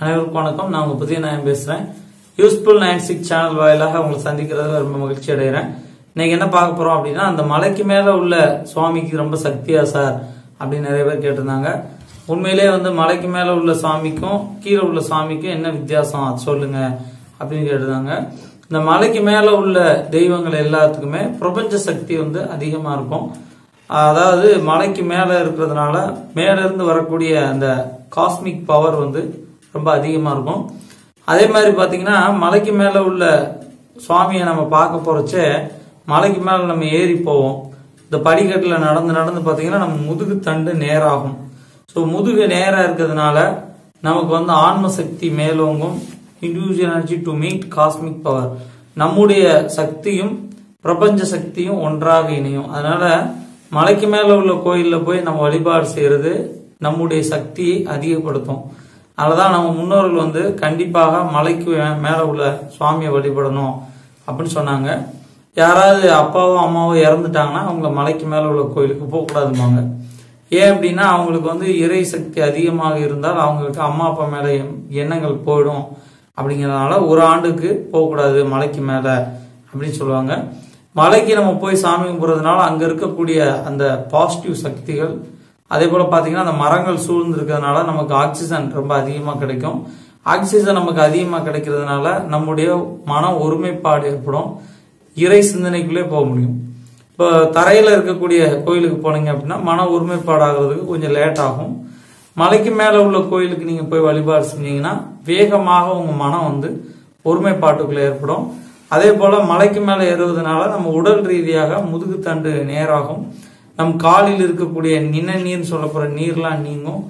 அனைவருக்கும் வணக்கம். நான் உங்க புதிய நாயம் பேசுறேன். யூஸ்ஃபுல் நைன் சிக்ஸ் சேனல் வாயிலாக உங்களை சந்திக்கிறது ரொம்ப மகிழ்ச்சி அடைகிறேன். இன்னைக்கு என்ன பார்க்க போறோம் அப்படின்னா அந்த மலைக்கு மேல உள்ள சுவாமிக்கு ரொம்ப சக்தியா சார் அப்படின்னு நிறைய பேர் கேட்டிருந்தாங்க. உண்மையிலேயே வந்து மலைக்கு மேல உள்ள சுவாமிக்கும் கீழே உள்ள சுவாமிக்கும் என்ன வித்தியாசம்? அது சொல்லுங்க அப்படின்னு கேட்டிருந்தாங்க. இந்த மலைக்கு மேல உள்ள தெய்வங்கள் எல்லாத்துக்குமே பிரபஞ்ச சக்தி வந்து அதிகமா இருக்கும். அதாவது மலைக்கு மேல இருக்கிறதுனால மேல இருந்து வரக்கூடிய அந்த காஸ்மிக் பவர் வந்து ரொம்ப அதிகமா இருக்கும். அதே மாதிரி பாத்தீங்கன்னா மலைக்கு மேல உள்ள சுவாமியை நம்ம பார்க்க போறச்சே மலைக்கு மேல நம்ம ஏறி போவோம். இந்த படிக்கட்டுல நடந்து நடந்து பாத்தீங்கன்னா நம்ம முதுகு தண்டு நேராகும். ஸோ முதுகு நேரா இருக்கிறதுனால நமக்கு வந்து ஆன்ம சக்தி மேலோங்கும். Individual energy to meet cosmic power நம்முடைய சக்தியும் பிரபஞ்ச சக்தியும் ஒன்றாக இணையும். அதனால மலைக்கு மேல உள்ள கோயில்ல போய் நம்ம வழிபாடு செய்யறது நம்முடைய சக்தியை அதிகப்படுத்தும். அதனாலதான் நம்ம முன்னோர்கள் வந்து கண்டிப்பாக மலைக்கு மே- மேல உள்ள சுவாமியை வழிபடணும் அப்படின்னு சொன்னாங்க. யாராவது அப்பாவோ அம்மாவோ இறந்துட்டாங்கன்னா அவங்க மலைக்கு மேல உள்ள கோயிலுக்கு போகக்கூடாதுமாங்க ஏன் அப்படின்னா அவங்களுக்கு வந்து இறை சக்தி அதிகமாக இருந்தால் அவங்களுக்கு அம்மா அப்பா மேல எண்ணங்கள் போயிடும் அப்படிங்கறதுனால ஒரு ஆண்டுக்கு போகக்கூடாது மலைக்கு மேல அப்படின்னு சொல்லுவாங்க. மலைக்கு நம்ம போய் சாமி கும்பிட்றதுனால அங்க இருக்கக்கூடிய அந்த பாசிட்டிவ் சக்திகள் அதே போல பாத்தீங்கன்னா அந்த மரங்கள் சூழ்ந்து இருக்கிறதுனால நமக்கு ஆக்சிஜன் ரொம்ப அதிகமாக கிடைக்கும். ஆக்சிஜன் நமக்கு அதிகமாக கிடைக்கிறதுனால நம்முடைய மன ஒருமைப்பாடு ஏற்படும். இறை சிந்தனைக்குள்ளே போக முடியும். இப்போ தரையில் இருக்கக்கூடிய கோயிலுக்கு போனீங்க அப்படின்னா மன ஒருமைப்பாடு ஆகிறதுக்கு கொஞ்சம் லேட் ஆகும். மலைக்கு மேலே உள்ள கோயிலுக்கு நீங்கள் போய் வழிபாடு செஞ்சீங்கன்னா வேகமாக உங்கள் மனம் வந்து ஒருமைப்பாட்டுக்குள்ளே ஏற்படும். அதே போல் மலைக்கு மேலே ஏறுவதனால நம்ம உடல் ரீதியாக முதுகு தண்டு நேராகும். நம் காலில் இருக்கக்கூடிய நின நீர்னு சொல்லப்படுற நீர்லாம் நீங்கும்.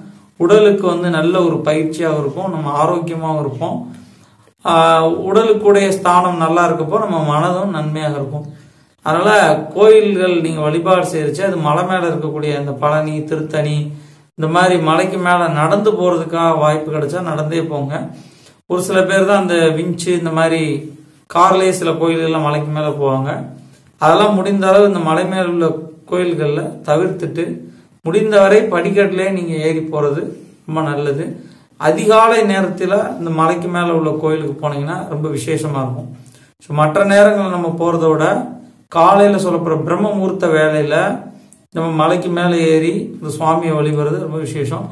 உடலுக்கு வந்து நல்ல ஒரு பயிற்சியாகவும் இருக்கும். நம்ம ஆரோக்கியமாகவும் இருப்போம். உடலுக்குடைய ஸ்தானம் நல்லா இருக்கப்போ நம்ம மனதும் நன்மையாக இருக்கும். அதனால கோயில்கள் நீங்கள் வழிபாடு செய்யறச்சு அது மலை மேலே இருக்கக்கூடிய இந்த பழனி திருத்தணி இந்த மாதிரி மலைக்கு மேலே நடந்து போகிறதுக்காக வாய்ப்பு கிடைச்சா நடந்தே போங்க. ஒரு சில பேர் தான் அந்த விஞ்சு இந்த மாதிரி கார்லேயே சில கோயில்கள்லாம் மலைக்கு மேலே போவாங்க. அதெல்லாம் முடிந்த அளவு இந்த மலை மேலே உள்ள கோயில்களில் தவிர்த்துட்டு முடிந்தவரை படிக்கட்டிலே நீங்கள் ஏறி போகிறது ரொம்ப நல்லது. அதிகாலை நேரத்தில் இந்த மலைக்கு மேலே உள்ள கோயிலுக்கு போனீங்கன்னா ரொம்ப விசேஷமாக இருக்கும். ஸோ மற்ற நேரங்களில் நம்ம போகிறத விட காலையில் சொல்லப்படுற பிரம்ம முகூர்த்த வேலையில் நம்ம மலைக்கு மேலே ஏறி இந்த சுவாமியை வழிபடுறது ரொம்ப விசேஷம்.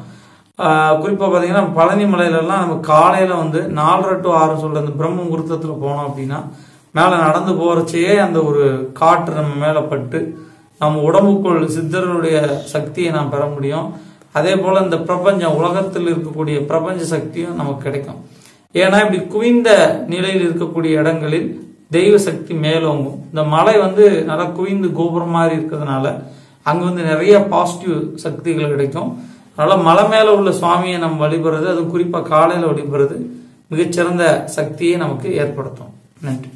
குறிப்பாக பார்த்தீங்கன்னா பழனி மலையிலலாம் நம்ம காலையில் வந்து நாலரை டு ஆறு சொல்கிற அந்த பிரம்ம முகூர்த்தத்தில் போனோம் அப்படின்னா மேலே நடந்து போகிறச்சையே அந்த ஒரு காற்று நம்ம மேலே பட்டு நம் உடம்புக்குள் சித்தர்களுடைய சக்தியை நாம் பெற முடியும். அதே போல இந்த பிரபஞ்சம் உலகத்தில் இருக்கக்கூடிய பிரபஞ்ச சக்தியும் நமக்கு கிடைக்கும். ஏன்னா இப்படி குவிந்த நிலையில் இருக்கக்கூடிய இடங்களில் தெய்வ சக்தி மேலோங்கும். இந்த மலை வந்து நல்லா குவிந்து கோபுரம் மாதிரி இருக்கிறதுனால அங்க வந்து நிறைய பாசிட்டிவ் சக்திகள் கிடைக்கும். அதனால மலை மேல உள்ள சுவாமியை நம்ம வழிபடுறது அது குறிப்பா காலையில வழிபடுறது மிகச்சிறந்த சக்தியை நமக்கு ஏற்படுத்தும். நன்றி.